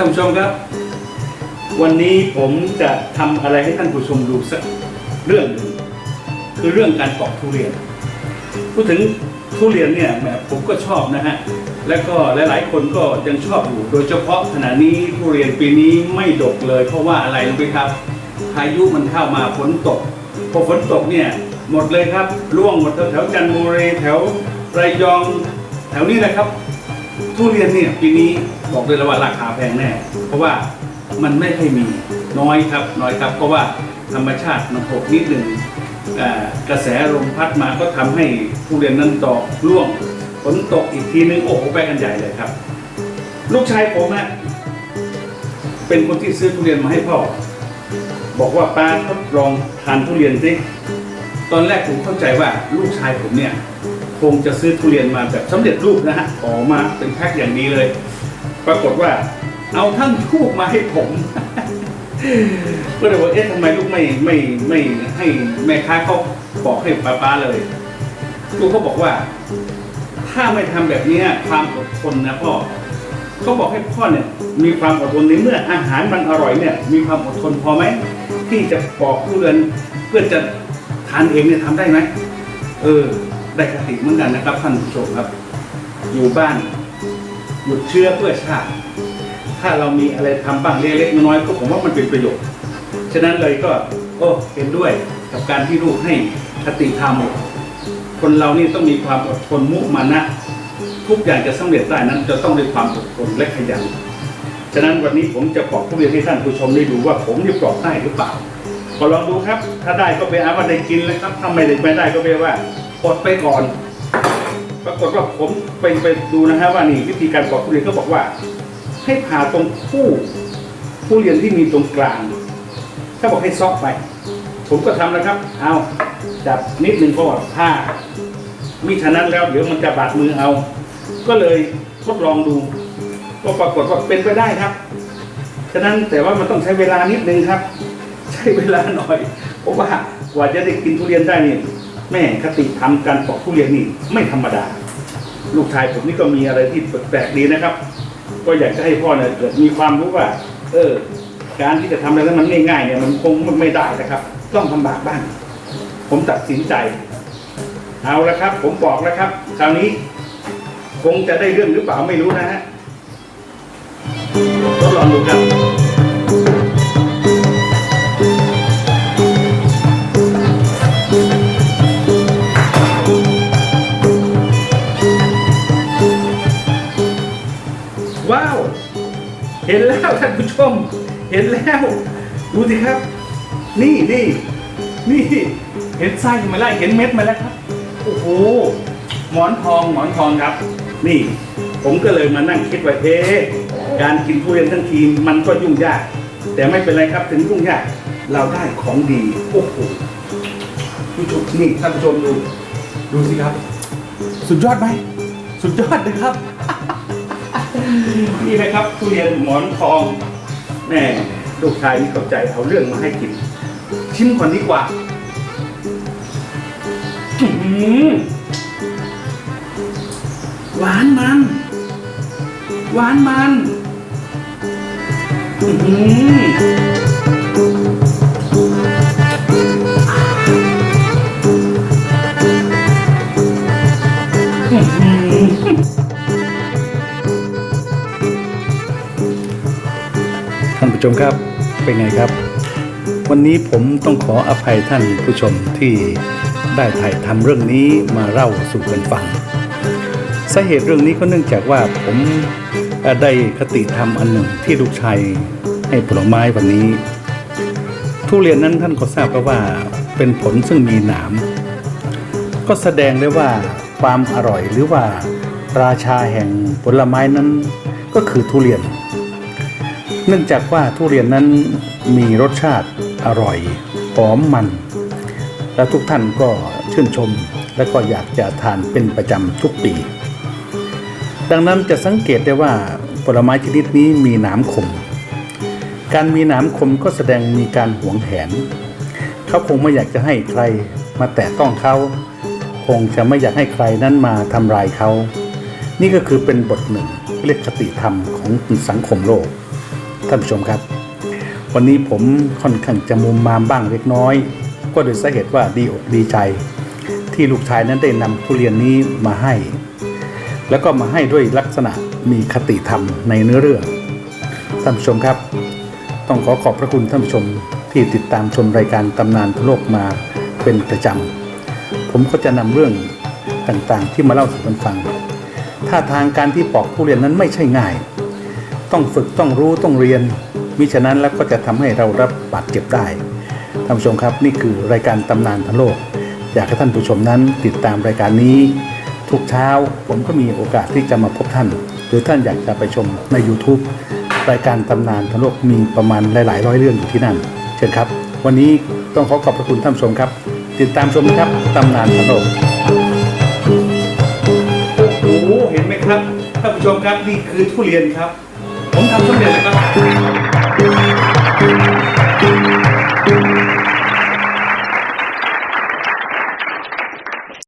ท่านผู้ชมครับ วันนี้ผมจะทำอะไรให้ท่านผู้ชมดูสักเรื่องหนึ่งคือเรื่องการปอกทุเรียน พูดถึงทุเรียนเนี่ยแหมผมก็ชอบนะฮะแล้วก็หลายๆ คนก็ยังชอบอยู่โดยเฉพาะขณะนี้ทุเรียนปีนี้ไม่ดกเลย เพราะว่าอะไรรู้ไหมครับพายุมันเข้ามาฝนตกพอฝนตกเนี่ยหมดเลยครับร่วงหมดแถวๆจันทบุรีแถวระยองแถวนี้แหละครับ ทุเรียนเนี่ยปีนี้บอกเลยแล้วว่าราคาแพงแน่ เพราะว่ามันไม่ค่อยมีน้อยครับน้อยครับเพราะว่าธรรมชาติมันตกนิดหนึ่งกระแสลมพัดมาก็ทำให้ทุเรียนนั้นดอกร่วงฝนตกอีกทีนึงโอ้โหไปกันใหญ่เลยครับ ลูกชายผมอะเป็นคนที่ซื้อทุเรียนมาให้พ่อ บอกว่าป้าทดลองทานทุเรียนสิตอนแรกผมเข้าใจว่าลูกชายผมเนี่ย คงจะซื้อทุเรียนมาแบบสำเร็จรูปนะฮะออกมาเป็นแพ็คอย่างดีเลย ปรากฏว่าเอาทั้งทูกมาให้ผมก็เลยว่าเอ๊ะทำไมลูกไม่ไม่ไม่ให้แม่ค้าเขาบอกให้ป้าป้าเลย ลูกเขาบอกว่า ถ้าไม่ทำแบบนี้ความอดทนนะพ่อเขาบอกให้พ่อเนี่ย มีความอดทนในเมื่ออาหารมันอร่อยเนี่ย มีความอดทนพอไหมที่จะปอกทุเรียนเพื่อจะทานเองเนี่ยทำได้ไหมเออ ได้คติเหมือนกันนะครับท่านผู้ชมครับ อยู่บ้านหยุดเชื้อเพื่อชาติ ถ้าเรามีอะไรทำบ้างเล็กๆน้อยๆก็ผมว่ามันเป็นประโยชน์ฉะนั้นเลยก็โอ้เห็นด้วยกับการที่ลูกให้คติธรรมคนเรานี่ต้องมีความอดทนมุมานะ ทุกอย่างจะสำเร็จได้นั้น จะต้องด้วยความอดทนและขยันฉะนั้นวันนี้ผมจะปอกทุเรียนให้ท่านผู้ชมได้ดูว่าผมจะปอกได้หรือเปล่าก็ลองดูครับ ถ้าได้ก็ไปอาว่าได้กินแล้วครับถ้าไม่ได้ไม่ได้ก็ไปว่า อดไปก่อน ปรากฏว่าผมไปไปดูนะฮะว่านี่วิธีการปอกทุเรียนเขาบอกว่า ให้ผ่าตรงคู่ทุเรียนที่มีตรงกลาง ถ้าบอกให้ซอกไป ผมก็ทำนะครับ เอาจับนิดนึงก็ผ้ามิฉะนั้นแล้วเดี๋ยวมันจะบาดมือเอา ก็เลยทดลองดู ก็ปรากฏว่าเป็นไปได้ครับ ฉะนั้นแต่ว่ามันต้องใช้เวลานิดนึงครับ ใช้เวลาหน่อย เพราะว่ากว่าจะได้กินทุเรียนได้นี่ แม่คติทำการปอกทุเรียนนี่ไม่ธรรมดา ลูกชายผมนี่ก็มีอะไรที่แปลกๆดีนะครับ ก็อยากจะให้พ่อเนี่ยเกิดมีความรู้ว่า เออ การที่จะทำอะไรแล้วมันง่ายๆเนี่ยมันคงไม่ได้นะครับ ต้องลำบากบ้าง ผมตัดสินใจ เอาละครับ ผมบอกแล้วครับ คราวนี้ คงจะได้เรื่องหรือเปล่าไม่รู้นะฮะทดลองดูครับ ว้าว เห็นแล้วท่านผู้ชม เห็นแล้ว ดูสิครับ นี่นี่นี่เห็นไส้มาแล้วเห็นเม็ดมาแล้วครับ โอ้โหหมอนทองหมอนทองครับ นี่ ผมก็เลยมานั่งคิดว่าเอ๊การกินทุเรียนทั้งทีมันก็ยุ่งยาก แต่ไม่เป็นไรครับถึงยุ่งยากเราได้ของดีโอ้โหผู้ชมนี่ท่านผู้ชมดู ดูสิครับ สุดยอดไหมสุดยอดเลยครับ นี่นะครับทุเรียนหมอนทองแม่ลูกชายนี่เข้าใจเอาเรื่องมาให้กิน ชิมก่อนดีกว่าอื้อหือหวานมัน หวานมัน อืม ท่านผู้ชมครับเป็นไงครับ วันนี้ผมต้องขออภัยท่านผู้ชมที่ได้ถ่ายทำเรื่องนี้มาเล่าสู่กันฟังสาเหตุเรื่องนี้ก็เนื่องจากว่าผมได้คติธรรมอันหนึ่งที่ลูกชายให้ผลไม้วันนี้ ทุเรียนนั้นท่านก็ทราบแล้วว่าเป็นผลซึ่งมีหนามก็แสดงได้ว่าความอร่อยหรือว่าราชาแห่งผลไม้นั้นก็คือทุเรียน เนื่องจากว่าทุเรียนนั้นมีรสชาติอร่อยหอมมัน และทุกท่านก็ชื่นชมและก็อยากจะทานเป็นประจำทุกปี ดังนั้นจะสังเกตได้ว่าผลไม้ชนิดนี้มีหนามคม การมีหนามคมก็แสดงมีการหวงแหน เขาคงไม่อยากจะให้ใครมาแตะต้องเขาคงจะไม่อยากให้ใครนั้นมาทำลายเขา นี่ก็คือเป็นบทหนึ่งเรียกคติธรรมของสังคมโลก ท่านผู้ชมครับ วันนี้ผมค่อนข้างจะมุมมามบ้างเล็กน้อย ก็โดยสาเหตุว่าดีอกดีใจ ที่ลูกชายนั้นได้นำทุเรียนนี้มาให้ แล้วก็มาให้ด้วยลักษณะมีคติธรรมในเนื้อเรื่องท่านผู้ชมครับ ต้องขอขอบพระคุณท่านผู้ชมที่ติดตามชมรายการตำนานทั่วโลกมาเป็นประจำ ผมก็จะนำเรื่องต่างๆที่มาเล่าสู่กันฟังท่าทางการที่ปอกทุเรียนนั้นไม่ใช่ง่าย ต้องฝึกต้องรู้ต้องเรียน มิฉะนั้นแล้วก็จะทำให้เรารับบาดเจ็บได้ท่านผู้ชมครับนี่คือรายการตำนานทั้งโลก อยากให้ท่านผู้ชมนั้นติดตามรายการนี้ ทุกเช้าผมก็มีโอกาสที่จะมาพบท่าน หรือท่านอยากจะไปชมใน YouTube รายการตำนานทั้งโลกมีประมาณหลาย ๆ ร้อยเรื่องอยู่ที่นั่น เชิญครับ วันนี้ต้องขอขอบพระคุณท่านผู้ชมครับ ติดตามชมนะครับตำนานทั้งโลกโอ้โหเห็นไหมครับท่านผู้ชมครับนี่คือทุเรียนครับ ผมทำสำเร็จแล้วครับ